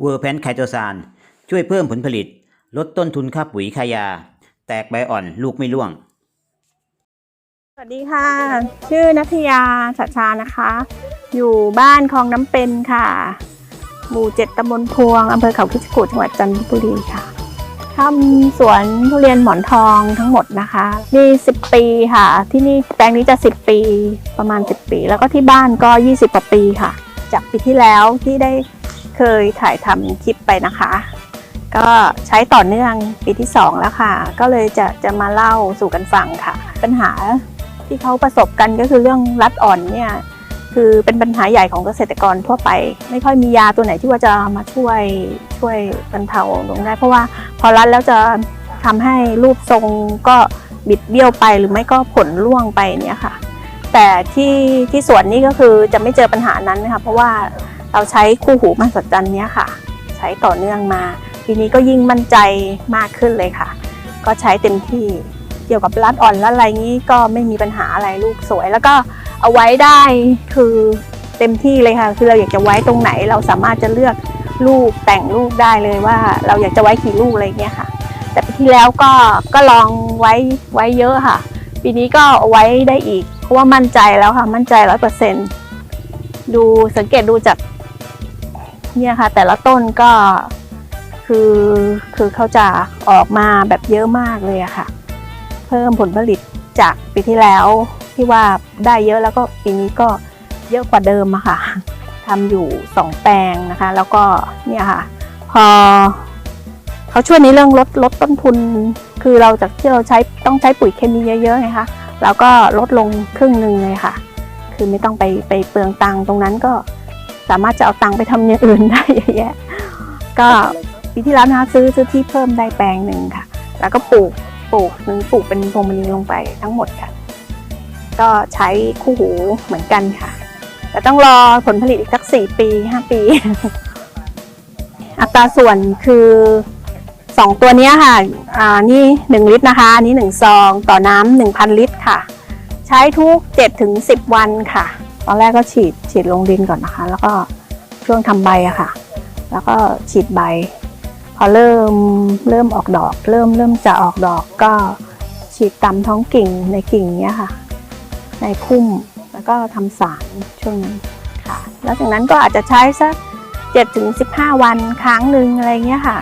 เวอร์แพนไคโตซานช่วยเพิ่มผลผลิต ลดต้นทุนค่าปุ๋ยค่ายา แตกใบอ่อนลูกไม่ร่วง สวัสดีค่ะ ชื่อนัทยาชัชชานะคะ อยู่บ้านคลองน้ำเป็นค่ะ หมู่เจ็ดตำบลพวงอำเภอเขาคิชกูดจังหวัดจันทบุรีค่ะทำสวนทุเรียนหมอนทองทั้งหมดนะคะนี่10 ปีค่ะ ที่นี่แปลงนี้จะ 10 ปีประมาณ 10 ปี แล้วก็ที่บ้านก็ 20กว่าปีค่ะ จากปีที่แล้วที่ได้ เคยถ่ายทำคลิปไปนะคะ ก็ใช้ต่อเนื่องปีที่ 2 แล้วค่ะ ก็เลยจะจะมาเล่าสู่กันฟังค่ะ ปัญหาที่เขาประสบกันก็คือเรื่องรัดอ่อนเนี่ยคือเป็นปัญหาใหญ่ของเกษตรกรทั่วไป ไม่ค่อยมียาตัวไหนที่ว่าจะมาช่วยช่วยบรรเทาลงได้ เพราะว่าพอรัดแล้วจะทำให้รูปทรงก็บิดเบี้ยวไปหรือไม่ก็ผลร่วงไปเนี่ยค่ะ แต่ที่ที่สวนนี้ก็คือจะไม่เจอปัญหานั้นนะคะเพราะว่า เราใช้คู่หูมหัศจรรย์เนี้ยค่ะ ใช้ต่อเนื่องมา ปีนี้ก็ยิ่งมั่นใจมากขึ้นเลยค่ะ ก็ใช้เต็มที่เกี่ยวกับรัดอ่อนและอะไรนี้ก็ไม่มีปัญหาอะไรลูกสวย แล้วก็เอาไว้ได้คือเต็มที่เลยค่ะ คือเราอยากจะไว้ตรงไหนเราสามารถจะเลือกลูกแต่งลูกได้เลยว่า เราอยากจะไว้กี่ลูกอะไรเงี้ยค่ะ แต่ปีที่แล้วก็ก็ลองไว้ไว้เยอะค่ะ ปีนี้ก็เอาไว้ได้อีกเพราะว่ามั่นใจแล้วค่ะมั่นใจร้อยเปอร์เซ็นดูสังเกตดูจาก เนี่ยค่ะ แต่ละต้นก็คือคือเขาจะออกมาแบบเยอะมากเลยอะค่ะ เพิ่มผลผลิตจากปีที่แล้วที่ว่าได้เยอะแล้วก็ปีนี้ก็เยอะกว่าเดิมอะค่ะทำอยู่สองแปลงนะคะ แล้วก็เนี่ยค่ะ พอเขาช่วยในเรื่องลดลดต้นทุน คือเราจากที่เราใช้ต้องใช้ปุ๋ยเคมีเยอะๆไงคะแล้วก็ลดลงครึ่งหนึ่งเลยค่ะ คือไม่ต้องไปไปเปลืองตังตรงนั้นก็ สามารถจะเอาตังค์ไปทำอย่างอื่นได้เยอะแยะ ก็ปีที่แล้วนะคะซื้อซื้อที่เพิ่มได้แปลงหนึ่งค่ะ แล้วก็ปลูกปลูกนึงปลูกเป็นพวงมณีลงไปทั้งหมดค่ะ ก็ใช้คู่หูเหมือนกันค่ะ แต่ต้องรอผลผลิตอีกสักสี่ปีห้าปี อัตราส่วนคือสองตัวนี้ค่ะ อ่า นี่หนึ่งลิตรนะคะ อันนี้หนึ่งซอง ต่อน้ำหนึ่งพันลิตรค่ะ ใช้ทุกเจ็ดถึงสิบวันค่ะ ตอนแรกก็ฉีดฉีดลงดินก่อนนะคะ แล้วก็ช่วงทำใบอะค่ะ แล้วก็ฉีดใบ พอเริ่มเริ่มออกดอก เริ่มเริ่มจะออกดอกก็ฉีดตามท้องกิ่งในกิ่งเนี้ยค่ะ ในพุ่มแล้วก็ทำสารช่วงนั้นค่ะ แล้วจากนั้นก็อาจจะใช้สักเจ็ดถึงสิบห้าวันครั้งหนึ่งอะไรเงี้ยค่ะ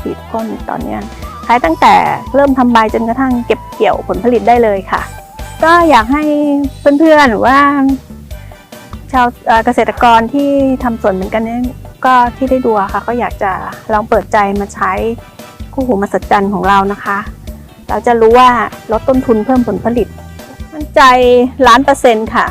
ฉีดพ่นตอนเนี้ยใช้ตั้งแต่เริ่มทำใบจนกระทั่งเก็บเกี่ยวผลผลิตได้เลยค่ะ ก็อยากให้เพื่อนๆหรือว่า ชาวเกษตรกรที่ทำสวนเหมือนกันเนี่ยก็ที่ได้ดูค่ะ ก็อยากจะลองเปิดใจมาใช้คู่หูมหัจจันของเรานะคะ เราจะรู้ว่าลดต้นทุนเพิ่มผลผลิต มั่นใจล้านเปอร์เซ็นต์ค่ะ